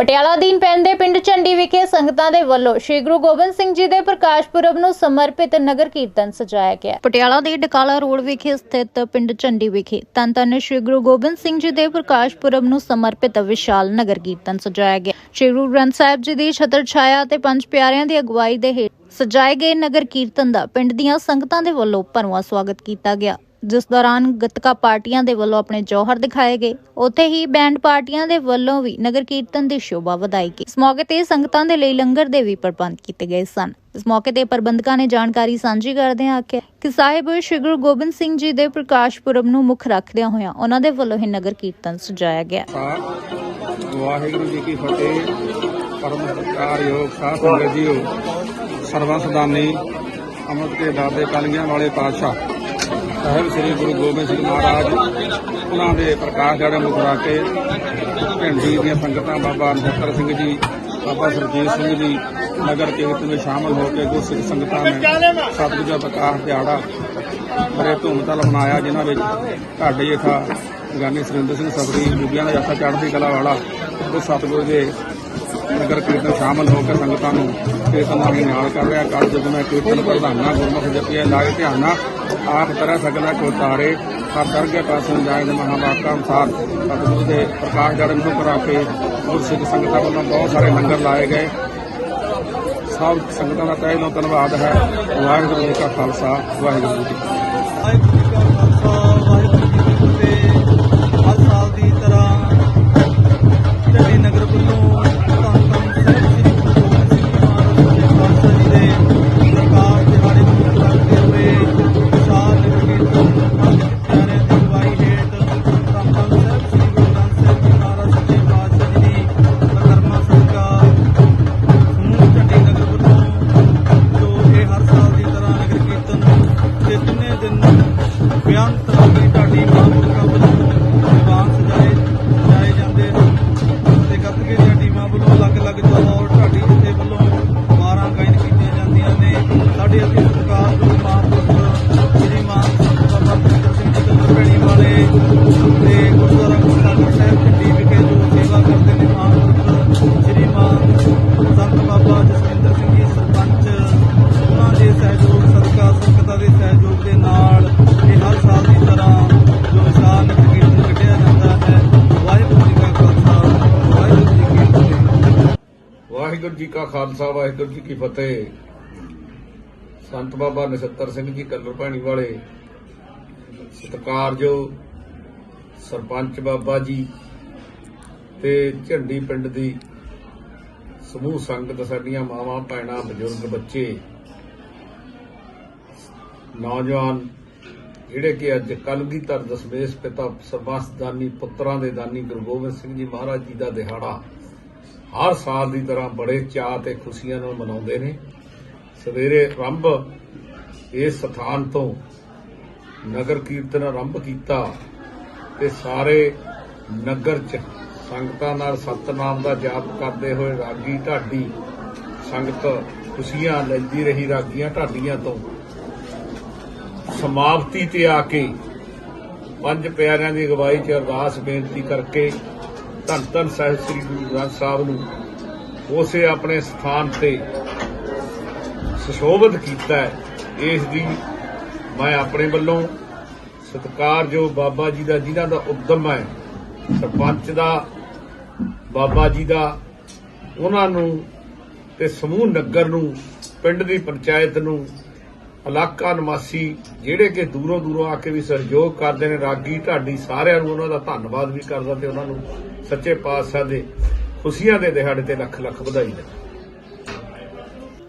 ਪਟਿਆਲਾ ਅਧੀਨ ਪੈਂਦੇ ਪਿੰਡ ਚੰਡੀ ਵਿਖੇ ਸੰਗਤਾਂ ਦੇ ਵੱਲੋਂ ਸ੍ਰੀ ਗੁਰੂ ਗੋਬਿੰਦ ਸਿੰਘ ਜੀ ਦੇ ਪ੍ਰਕਾਸ਼ ਪੁਰਬ ਨੂੰ ਸਮਰਪਿਤ ਨਗਰ ਕੀਰਤਨ ਸਜਾਇਆ ਗਿਆ। ਪਟਿਆਲਾ ਦੇ ਡਕਾਲਾ ਰੋਡ ਵਿਖੇ ਸਥਿਤ ਪਿੰਡ ਚੰਡੀ ਵਿਖੇ ਤਨ ਤਨ ਸ੍ਰੀ ਗੁਰੂ ਗੋਬਿੰਦ ਸਿੰਘ ਜੀ ਦੇ ਪ੍ਰਕਾਸ਼ ਪੁਰਬ ਨੂੰ ਸਮਰਪਿਤ ਵਿਸ਼ਾਲ ਨਗਰ ਕੀਰਤਨ ਸਜਾਇਆ ਗਿਆ। ਸ੍ਰੀ ਗੁਰੂ ਗ੍ਰੰਥ ਸਾਹਿਬ ਜੀ ਦੀ ਛਤਰ ਛਾਇਆ ਅਤੇ ਪੰਜ ਪਿਆਰਿਆਂ ਦੀ ਅਗਵਾਈ ਦੇ ਹੇਠ ਸਜਾਏ ਗਏ ਨਗਰ ਕੀਰਤਨ ਦਾ ਪਿੰਡ ਦੀਆਂ ਸੰਗਤਾਂ ਦੇ ਵੱਲੋਂ ਭਰਵਾਂ ਸਵਾਗਤ ਕੀਤਾ ਗਿਆ। ਜਿਸ ਦੌਰਾਨ ਗਤਕਾ ਪਾਰਟੀਆਂ ਦੇ ਵੱਲੋਂ ਆਪਣੇ ਜੌਹਰ ਦਿਖਾਏ ਗਏ। ਉੱਥੇ ਹੀ ਬੈਂਡ ਪਾਰਟੀਆਂ ਦੇ ਵੱਲੋਂ ਵੀ ਨਗਰ ਕੀਰਤਨ ਦੀ ਸ਼ੋਭਾ ਵਧਾਈ ਗਈ। ਇਸ ਮੌਕੇ ਤੇ ਸੰਗਤਾਂ ਦੇ ਲਈ ਲੰਗਰ ਦੇ ਵੀ ਪ੍ਰਬੰਧ ਕੀਤੇ ਗਏ ਸਨ। ਇਸ ਮੌਕੇ ਤੇ ਪ੍ਰਬੰਧਕਾਂ ਨੇ ਜਾਣਕਾਰੀ ਸਾਂਝੀ ਕਰਦਿਆਂ ਆਖਿਆ ਕਿ ਸਾਹਿਬ ਸ੍ਰੀ ਗੁਰੂ ਗੋਬਿੰਦ ਸਿੰਘ ਜੀ ਦੇ ਪ੍ਰਕਾਸ਼ ਪੁਰਬ ਨੂੰ ਮੁੱਖ ਰੱਖਦਿਆਂ ਹੋਇਆਂ ਉਹਨਾਂ ਦੇ ਵੱਲੋਂ ਇਹ ਨਗਰ ਕੀਰਤਨ ਸਜਾਇਆ ਗਿਆ। ਵਾਹਿਗੁਰੂ ਜੀ ਕੀ ਫਤਿਹ। ਪਰਮ ਸਤਿਕਾਰਯੋਗ ਸਾਧ ਸੰਗਤ ਜੀਓ। ਸਰਵਾ ਸਦਾਨੀ ਕੇ ਦਾਦੇ ਕਲਗੀਆਂ ਵਾਲੇ ਪਾਤਸ਼ਾਹ। ਸਾਹਿਬ ਸ੍ਰੀ ਗੁਰੂ ਗੋਬਿੰਦ ਸਿੰਘ ਮਹਾਰਾਜ ਉਹਨਾਂ ਦੇ ਪ੍ਰਕਾਸ਼ ਦਿਹਾੜੇ ਮੁੱਖ ਰੱਖ ਕੇ ਭਿੰਡੀ ਦੀਆਂ ਸੰਗਤਾਂ ਬਾਬਾ ਨਛੱਤਰ ਸਿੰਘ ਜੀ, ਬਾਬਾ ਸਰਜੀਤ ਸਿੰਘ ਜੀ, ਨਗਰ ਕੀਰਤਨ ਵਿੱਚ ਸ਼ਾਮਲ ਹੋ ਕੇ ਗੁਰਸਿੱਖ ਸੰਗਤਾਂ ਨੇ ਸਤਿਗੁਰੂ ਦਾ ਪ੍ਰਕਾਸ਼ ਦਿਹਾੜਾ ਬੜੇ ਧੂਮਧਾਮ ਮਨਾਇਆ, ਜਿਨ੍ਹਾਂ ਵਿੱਚ ਢਾਡੇ ਜੇਠਾ ਗਾਨੀ ਸੁਰਿੰਦਰ ਸਿੰਘ ਸਬਰੀ, ਬੀਬੀਆਂ ਦਾ ਜੱਥਾ ਚੜ੍ਹਦੀ ਕਲਾ ਵਾਲਾ ਉਹ ਸਤਿਗੁਰੂ ਦੇ ਨਗਰ ਕੀਰਤਨ ਸ਼ਾਮਲ ਹੋ ਕੇ ਸੰਗਤਾਂ ਨੂੰ ਕੀਰਤਨ ਨਾਲ ਨਾਲ ਕਰ ਰਿਹਾ। ਕੱਲ ਜਦੋਂ ਮੈਂ ਕੀਰਤਨ ਪ੍ਰਧਾਨਾ ਗੁਰਮੁਖ ਜਪੀਏ ਲਾਗੇ ਧਿਆਨਾ ਆਪ ਤਰ੍ਹਾਂ ਸਗਲਾ ਕੋ ਤਾਰੇ ਹਰ ਦਰਗੇ ਪਾਸੋਂ ਜਾਏ ਮਹਾਵਾਕਾ ਅਨੁਸਾਰ ਸਤਿਗੁਰੂ ਦੇ ਪ੍ਰਕਾਸ਼ ਜੜਨ ਨੂੰ ਕਰਾ ਕੇ ਗੁਰ ਸਿੱਖ ਸੰਗਤਾਂ ਵੱਲੋਂ ਬਹੁਤ ਸਾਰੇ ਲੰਗਰ ਲਾਏ ਗਏ। ਸਭ ਸੰਗਤਾਂ ਦਾ ਤਹਿ ਦਿਲੋਂ ਧੰਨਵਾਦ ਹੈ। ਵਾਹਿਗੁਰੂ ਜੀ ਕਾ ਖਾਲਸਾ, ਵਾਹਿਗੁਰੂ ਜੀ ਕੀ ਫਤਿਹ। ਸਾਡੇ ਅਤੀ ਸਤਿਕਾਰ ਜੋ ਮਹਾਂਪੁਰਖ ਸ੍ਰੀ ਮਾਨ ਬਾਬਾ ਫਰੀਦ ਸਿੰਘ ਜੀ ਕਲਰ ਭੈਣੀ ਵਾਲੇ ਤੇ ਗੁਰਦੁਆਰਾ ਗੁਰਦਾਸਪੁਰ ਸਾਹਿਬ ਢਿੱਡੀ ਵਿਖੇ ਜੋ ਸੇਵਾ ਕਰਦੇ ਨੇ ਮਹਾਂਪੁਰਖ ਸ੍ਰੀ ਮਾਨ ਸੰਤ ਬਾਬਾ ਜਸਵਿੰਦਰ ਸਿੰਘ ਜੀ ਸਰਪੰਚ, ਉਹਨਾਂ ਦੇ ਸਹਿਯੋਗ, ਸਦਕਾ ਸੰਗਤਾਂ ਦੇ ਸਹਿਯੋਗ ਦੇ ਨਾਲ ਇਹ ਹਰ ਸਾਲ ਦੀ ਤਰ੍ਹਾਂ ਜੋ ਵਿਸ਼ਾਲ ਕੀਰਤਨ ਕੱਢਿਆ ਜਾਂਦਾ ਹੈ। ਵਾਹਿਗੁਰੂ ਜੀ ਕਾ ਖਾਲਸਾ, ਵਾਹਿਗੁਰੂ ਜੀ ਕੀ ਫਤਿਹ। ਵਾਹਿਗੁਰੂ ਜੀ ਕਾ ਖਾਲਸਾ, ਵਾਹਿਗੁਰੂ ਜੀ ਕੀ ਫਤਿਹ। ਸੰਤ ਬਾਬਾ ਨਛੱਤਰ ਸਿੰਘ ਜੀ ਕੱਲਰ ਭੈਣੀ ਵਾਲੇ, ਸਤਿਕਾਰਯੋਗ ਸਰਪੰਚ ਬਾਬਾ ਜੀ ਤੇ ਝੰਡੀ ਪਿੰਡ ਦੀ ਸਮੂਹ ਸੰਗਤ ਸਾਡੀਆਂ ਮਾਵਾਂ, ਭੈਣਾਂ, ਬਜ਼ੁਰਗ, ਬੱਚੇ, ਨੌਜਵਾਨ, ਜਿਹੜੇ ਕਿ ਅੱਜ ਕਲਗੀਧਰ ਦਸਵੇਸ਼ ਪਿਤਾ ਸਰਬੱਤ ਦਾਨੀ ਪੁੱਤਰਾਂ ਦੇ ਦਾਨੀ ਗੁਰੂ ਗੋਬਿੰਦ ਸਿੰਘ ਜੀ ਮਹਾਰਾਜ ਜੀ ਦਾ ਦਿਹਾੜਾ ਹਰ ਸਾਲ ਦੀ ਤਰ੍ਹਾਂ ਬੜੇ ਚਾਅ ਤੇ ਖੁਸ਼ੀਆਂ ਨਾਲ ਮਨਾਉਂਦੇ ਨੇ। ਸਵੇਰੇ ਆਰੰਭ ਇਸ ਸਥਾਨ ਤੋਂ ਨਗਰ ਕੀਰਤਨ ਆਰੰਭ ਕੀਤਾ ਤੇ ਸਾਰੇ ਨਗਰ ਚ ਸੰਗਤਾਂ ਨਾਲ ਸਤਨਾਮ ਦਾ ਜਾਪ ਕਰਦੇ ਹੋਏ ਰਾਗੀ ਢਾਡੀ ਸੰਗਤ ਖੁਸ਼ੀਆਂ ਲੈਂਦੀ ਰਹੀ ਰਾਗੀਆਂ ਢਾਡੀਆਂ ਤੋਂ। ਸਮਾਪਤੀ ਤੇ ਆ ਕੇ ਪੰਜ ਪਿਆਰਿਆਂ ਦੀ ਅਗਵਾਈ ਚ ਅਰਦਾਸ ਬੇਨਤੀ ਕਰਕੇ ਧੰਨ ਧੰਨ ਸਾਹਿਬ ਸ੍ਰੀ ਗੁਰੂ ਗ੍ਰੰਥ ਸਾਹਿਬ ਨੂੰ, ਉਸੇ ਆਪਣੇ ਸਥਾਨ ਤੇ ਸੁਸ਼ੋਭਿਤ ਕੀਤਾ ਹੈ। ਇਸ ਦੀ ਮੈਂ ਆਪਣੇ ਵੱਲੋਂ ਸਤਿਕਾਰਯੋਗ ਬਾਬਾ ਜੀ ਦਾ, ਜਿਨ੍ਹਾਂ ਦਾ ਉਦਮ ਹੈ, ਸਰਪੰਚ ਦਾ, ਬਾਬਾ ਜੀ ਦਾ, ਉਹਨਾਂ ਨੂੰ ਤੇ ਸਮੂਹ ਨਗਰ ਨੂੰ, ਪਿੰਡ ਦੀ ਪੰਚਾਇਤ ਨੂੰ, ਇਲਾਕਾ ਨਿਵਾਸੀ ਜਿਹੜੇ ਕਿ ਦੂਰੋਂ ਦੂਰੋਂ ਆ ਕੇ ਵੀ ਸਹਿਯੋਗ ਕਰਦੇ ਨੇ, ਰਾਗੀ ਢਾਡੀ ਸਾਰਿਆਂ ਨੂੰ ਉਹਨਾਂ ਦਾ ਧੰਨਵਾਦ ਵੀ ਕਰਦਾ ਤੇ ਉਹਨਾਂ ਨੂੰ ਸੱਚੇ ਪਾਤਸ਼ਾਹ ਦੇ ਖੁਸ਼ੀਆਂ ਦੇ ਦਿਹਾੜੇ ਤੇ ਲੱਖ ਲੱਖ ਵਧਾਈ ਦਿੰਦਾ।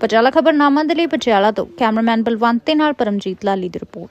ਪਟਿਆਲਾ ਖਬਰਨਾਮਾ ਦੇ ਲਈ ਪਟਿਆਲਾ ਤੋਂ ਕੈਮਰਾਮੈਨ ਬਲਵੰਤ ਦੇ ਨਾਲ ਪਰਮਜੀਤ ਲਾਲੀ ਦੀ ਰਿਪੋਰਟ।